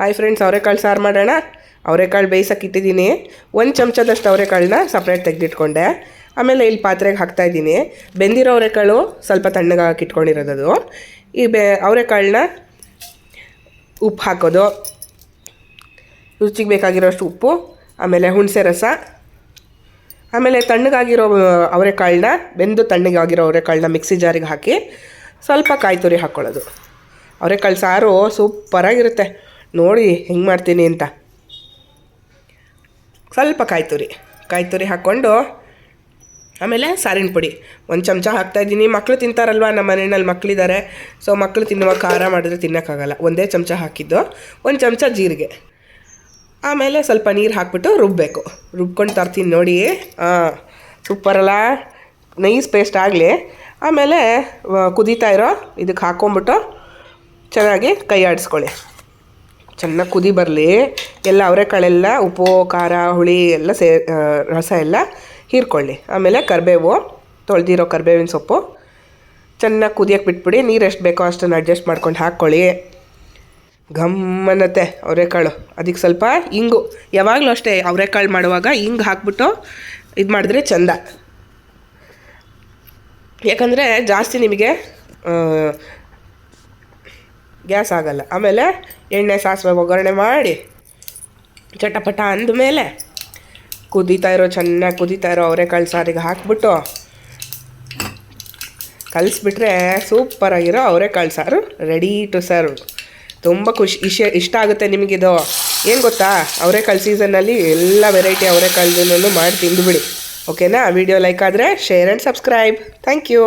Hi friends ಅವರೆಕಾಳು ಸಾರು ಮಾಡೋಣ? ಅವರೆಕಾಳು ಬೇಯಿಸೋಕೆ ಇಟ್ಟಿದ್ದೀನಿ. ಒಂದು ಚಮಚದಷ್ಟು ಅವರೆಕಾಳನ್ನ ಸಪ್ರೇಟ್ ತೆಗೆದಿಟ್ಕೊಂಡೆ. ಆಮೇಲೆ ಇಲ್ಲಿ ಪಾತ್ರೆಗೆ ಹಾಕ್ತಾ ಇದ್ದೀನಿ. ಬೆಂದಿರೋ ಅವರೆಕಾಳು ಸ್ವಲ್ಪ ತಣ್ಣಗೆ ಹಾಕಿಟ್ಕೊಂಡಿರೋದದು ಈ ಬೆ ಅವರೆಕಾಳನ್ನ ಉಪ್ಪು ಹಾಕೋದು. ರುಚಿಗೆ ಬೇಕಾಗಿರೋಷ್ಟು ಉಪ್ಪು, ಆಮೇಲೆ ಹುಣಸೆ ರಸ. ಆಮೇಲೆ ತಣ್ಣಗಾಗಿರೋ ಅವರೆಕಾಳನ್ನ ಬೆಂದು ತಣ್ಣಗಾಗಿರೋ ಅವರೆಕಾಳನ್ನ ಮಿಕ್ಸಿ ಜಾರಿಗೆ ಹಾಕಿ ಸ್ವಲ್ಪ ಕಾಯಿ ತುರಿ ಹಾಕ್ಕೊಳ್ಳೋದು ಅವರೆಕಾಳು ಸಾರು ಸೂಪರಾಗಿರುತ್ತೆ. ನೋಡಿ ಹೆಂಗೆ ಮಾಡ್ತೀನಿ ಅಂತ. ಸ್ವಲ್ಪ ಕಾಯಿ ತುರಿ, ಕಾಯಿ ಹಾಕ್ಕೊಂಡು ಆಮೇಲೆ ಸಾರಿನ ಪುಡಿ. ಒಂದು ಚಮಚ ಹಾಕ್ತಾಯಿದ್ದೀನಿ ಮಕ್ಕಳು ತಿಂತಾರಲ್ವ? ನಮ್ಮ ಮನೆಯಲ್ಲಿ ಮಕ್ಕಳಿದ್ದಾರೆ ಸೊ ಮಕ್ಕಳು ತಿನ್ನುವ ಖಾರ ಮಾಡಿದ್ರೆ ತಿನ್ನೋಕ್ಕಾಗಲ್ಲ. ಒಂದೇ ಚಮಚ ಹಾಕಿದ್ದು. ಒಂದು ಚಮಚ ಜೀರಿಗೆ. ಆಮೇಲೆ ಸ್ವಲ್ಪ ನೀರು ಹಾಕ್ಬಿಟ್ಟು ರುಬ್ಬಬೇಕು ರುಬ್ಕೊಂಡು ತರ್ತೀನಿ ನೋಡಿ. ಹಾಂ ಸೂಪರಲ್ಲ ನೈಸ್ ಪೇಸ್ಟ್ ಆಗಲಿ. ಆಮೇಲೆ ಕುದೀತಾ ಇರೋ ಇದಕ್ಕೆ ಹಾಕ್ಕೊಂಬಿಟ್ಟು ಚೆನ್ನಾಗಿ ಕೈ ಆಡಿಸ್ಕೊಳ್ಳಿ. ಚೆನ್ನಾಗಿ ಕುದಿ ಬರಲಿ. ಎಲ್ಲ ಅವರೆಕಾಳೆಲ್ಲ ಉಪ್ಪು, ಖಾರ, ಹುಳಿ ಎಲ್ಲ ಸೇ ರಸ ಎಲ್ಲ ಹೀರ್ಕೊಳ್ಳಿ. ಆಮೇಲೆ ಕರಿಬೇವು, ತೊಳೆದಿರೋ ಕರಿಬೇವಿನ ಸೊಪ್ಪು. ಚೆನ್ನಾಗಿ ಕುದಿಯೋಕೆ ಬಿಟ್ಬಿಡಿ. ನೀರು ಎಷ್ಟು ಬೇಕೋ ಅಷ್ಟನ್ನು ಅಡ್ಜಸ್ಟ್ ಮಾಡ್ಕೊಂಡು ಹಾಕ್ಕೊಳ್ಳಿ. ಗಮ್ಮನತ್ತೆ ಅವರೆಕಾಳು. ಅದಕ್ಕೆ ಸ್ವಲ್ಪ ಇಂಗು. ಯಾವಾಗಲೂ ಅಷ್ಟೇ ಅವರೆಕಾಳು ಮಾಡುವಾಗ ಹಿಂಗೆ ಹಾಕ್ಬಿಟ್ಟು ಇದು ಮಾಡಿದ್ರೆ ಚಂದ. ಯಾಕಂದರೆ ಜಾಸ್ತಿ ನಿಮಗೆ ಗ್ಯಾಸ್ ಆಗಲ್ಲ. ಆಮೇಲೆ ಎಣ್ಣೆ ಸಾಸಿವೆ ಒಗ್ಗರಣೆ ಮಾಡಿ ಚಟಪಟ ಅಂದಮೇಲೆ ಕುದೀತಾ ಇರೋ, ಚೆನ್ನಾಗಿ ಕುದೀತಾ ಇರೋ ಅವರೆಕಾಳು ಸಾರಿಗೆ ಹಾಕ್ಬಿಟ್ಟು ಕಲಿಸ್ಬಿಟ್ರೆ ಸೂಪರಾಗಿರೋ ಅವರೆಕಾಳು ಸಾರು ರೆಡಿ ಟು ಸರ್ವ್ ತುಂಬ ಖುಷಿ ಇಷ್ಟ ಇಷ್ಟ ಆಗುತ್ತೆ ನಿಮಗಿದು. ಏನು ಗೊತ್ತಾ? ಅವರೆಕಾಳು ಸೀಸನ್ನಲ್ಲಿ ಎಲ್ಲ ವೆರೈಟಿ ಅವರೆಕಾಳ್ದನ್ನು ಮಾಡಿ ತಿಂದುಬಿಡಿ. ಓಕೆನಾ? ವಿಡಿಯೋ ಲೈಕ್ ಆದರೆ share and subscribe thank you